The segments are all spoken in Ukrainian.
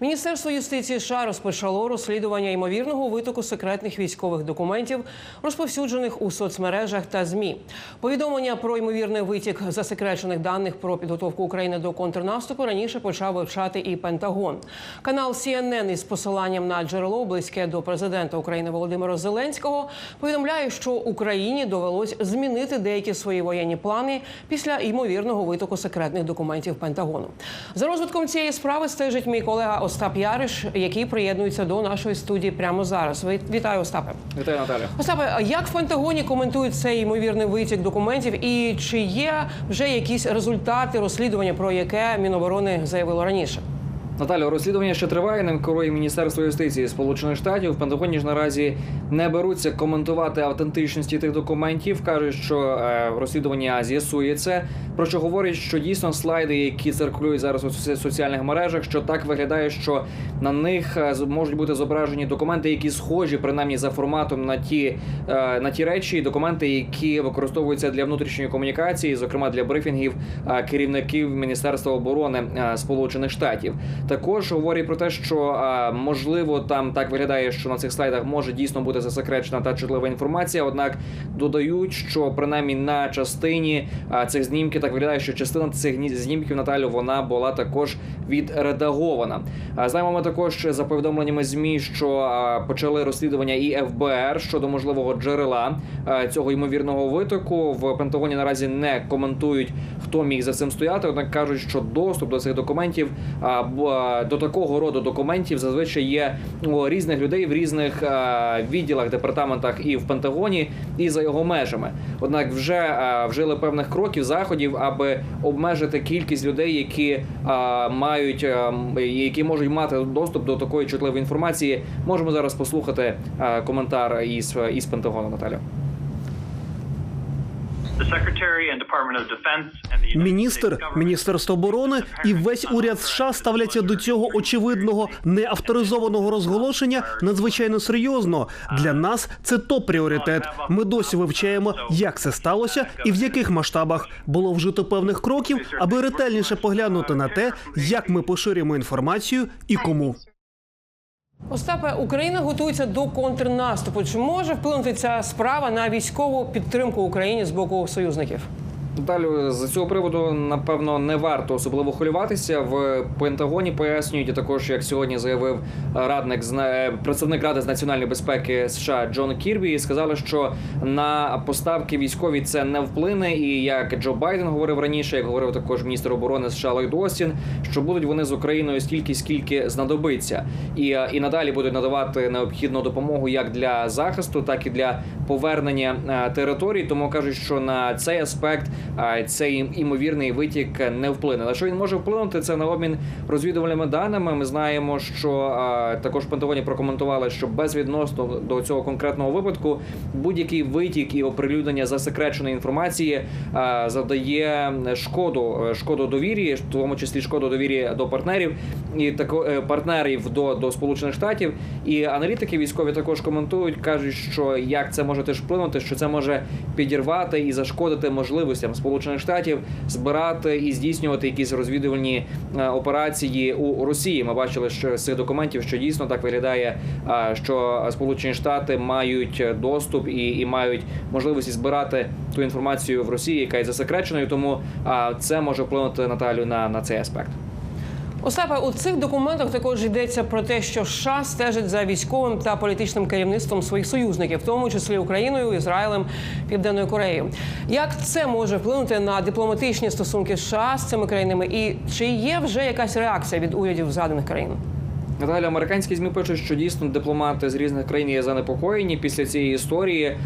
Міністерство юстиції США розпочало розслідування ймовірного витоку секретних військових документів, розповсюджених у соцмережах та змі. Повідомлення про ймовірний витік засекречених даних про підготовку України до контрнаступу раніше почав вивчати і Пентагон. Канал CNN із посиланням на джерело близьке до президента України Володимира Зеленського повідомляє, що Україні довелось змінити деякі свої воєнні плани після ймовірного витоку секретних документів Пентагону. За розвитком цієї справи стежить мій колега Остап Яриш, який приєднується до нашої студії прямо зараз. Вітаю, Остапе. Вітаю, Наталя. Остапе, як в Пентагоні коментують цей ймовірний витік документів, і чи є вже якісь результати розслідування, про яке Міноборони заявило раніше? Наталя, розслідування ще триває. Ним керує Міністерство юстиції Сполучених Штатів. В Пентагоні ж наразі не беруться коментувати автентичності тих документів. кажуть, що е, розслідування з'ясує це. Про що говорять, що дійсно слайди, які циркулюють зараз у соціальних мережах, що так виглядає, що на них е, можуть бути зображені документи, які схожі принаймні за форматом на ті е, на ті речі, документи, які використовуються для внутрішньої комунікації, зокрема для брифінгів керівників Міністерства оборони Сполучених Штатів. Також говорять про те, що можливо там так виглядає, що на цих слайдах може дійсно бути засекречена та чутлива інформація. Однак додають, що принаймні на частині цих знімків так виглядає, що частина цих ні- знімків Наталю вона була також відредагована. Знаємо ми також за повідомленнями змі, що почали розслідування і ФБР щодо можливого джерела цього ймовірного витоку. В Пентагоні наразі не коментують, хто міг за цим стояти. Однак кажуть, що доступ до цих документів до такого роду документів зазвичай є у різних людей в різних відділах, департаментах і в Пентагоні, і за його межами. Однак вже вжили певних кроків заходів, аби обмежити кількість людей, які мають які можуть мати доступ до такої чутливої інформації. Можемо зараз послухати коментар із, із Пентагону, Наталя. Міністр, Міністерство оборони і весь уряд США ставляться до цього очевидного неавторизованого розголошення надзвичайно серйозно. Для нас це топ пріоритет. Ми досі вивчаємо, як це сталося і в яких масштабах було вжито певних кроків, аби ретельніше поглянути на те, як ми поширюємо інформацію і кому. Остапе, Україна готується до контрнаступу. Чи може вплинути ця справа на військову підтримку Україні з боку союзників? Далі з цього приводу напевно не варто особливо хвилюватися. В Пентагоні пояснюють і також, як сьогодні заявив радник з представник ради з національної безпеки США Джон Кірбі, сказали, що на поставки військові це не вплине. І як Джо Байден говорив раніше, як говорив також міністр оборони США Ллойд Остін, що будуть вони з Україною стільки, скільки знадобиться, і, е, і надалі будуть надавати необхідну допомогу як для захисту, так і для повернення е, територій. Тому кажуть, що на цей аспект е, цей імовірний витік не вплине. На що він може вплинути? Це на обмін розвідувальними даними. Ми знаємо, що також Пентагоні прокоментували, що безвідносно до цього конкретного випадку будь-який витік і оприлюднення засекреченої інформації завдає шкоду, шкоду довірі, в тому числі шкоду довірі до партнерів і тако е, партнерів до, до Сполучених Штатів. І аналітики військові також коментують, кажуть, що як це може теж вплинути, що це може підірвати і зашкодити можливостям Сполучених Штатів збирати і здійснювати якісь розвідувальні е, операції у Росії. Ми бачили, що з цих документів, що дійсно так виглядає, е, що Сполучені Штати мають доступ і, і мають можливості збирати ту інформацію в Росії, яка є засекреченою. Тому е, це може вплинути Наталю на, на цей аспект. Остапе, у цих документах також йдеться про те, що США стежить за військовим та політичним керівництвом своїх союзників, в тому числі Україною, Ізраїлем, Південною Кореєю. Як це може вплинути на дипломатичні стосунки США з цими країнами? І чи є вже якась реакція від урядів згаданих країн? Наталя, американські змі пишуть, що дійсно дипломати з різних країн є занепокоєні після цієї історії. Е,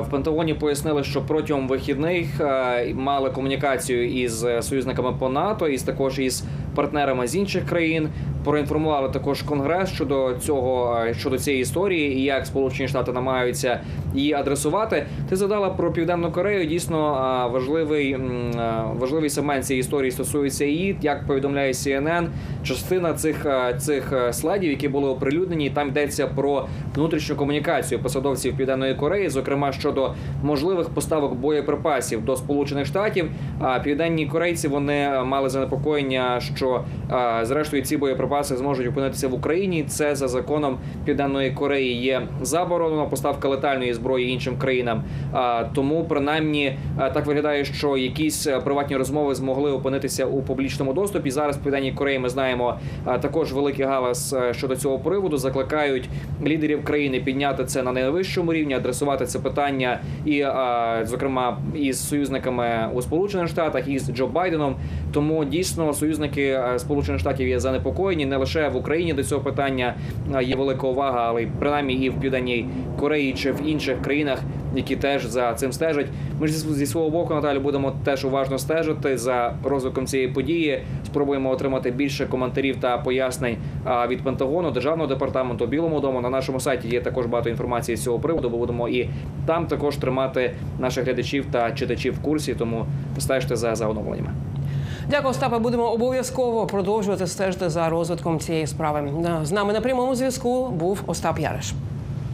В Пентагоні пояснили, що протягом вихідних е, мали комунікацію із союзниками по НАТО, і також із партнерами з інших країн. Проінформували також конгрес щодо цього е, щодо цієї історії і як Сполучені Штати намагаються її адресувати. Ти згадала про південну Корею. Дійсно е, важливий е, важливий сегмент цієї історії стосується її. Як повідомляє CNN, частина цих цих слайдів, які були оприлюднені, там йдеться про внутрішню комунікацію посадовців Південної Кореї, зокрема щодо можливих поставок боєприпасів до Сполучених Штатів. А південні корейці вони мали занепокоєння, що що е, зрештою ці боєприпаси зможуть опинитися в Україні. Це за законом Південної Кореї є заборонено поставка летальної зброї іншим країнам. А, тому принаймні е, так виглядає, що якісь е, приватні розмови змогли опинитися у публічному доступі. Зараз в Південній Кореї ми знаємо е, також великий галас е, щодо цього приводу. Закликають лідерів країни підняти це на найвищому рівні, адресувати це питання і, е, зокрема, із союзниками у Сполучених Штатах і з Джо Байденом. Тому дійсно союзники е, Сполучених Штатів є занепокоєні не лише в Україні до цього питання е, є велика увага, але й принаймні і в Південній Кореї чи в інших країнах, які теж за цим стежать. Ми ж зі свого боку Наталі будемо теж уважно стежити за розвитком цієї події. Спробуємо отримати більше коментарів та пояснень від Пентагону, державного департаменту, Білому дому. На нашому сайті є також багато інформації з цього приводу. Бо будемо і там також тримати наших глядачів та читачів в курсі. Тому стежте за, за оновленнями. Дякую, Остапе. Будемо обов'язково продовжувати стежити за розвитком цієї справи. З нами на прямому зв'язку був Остап Яриш.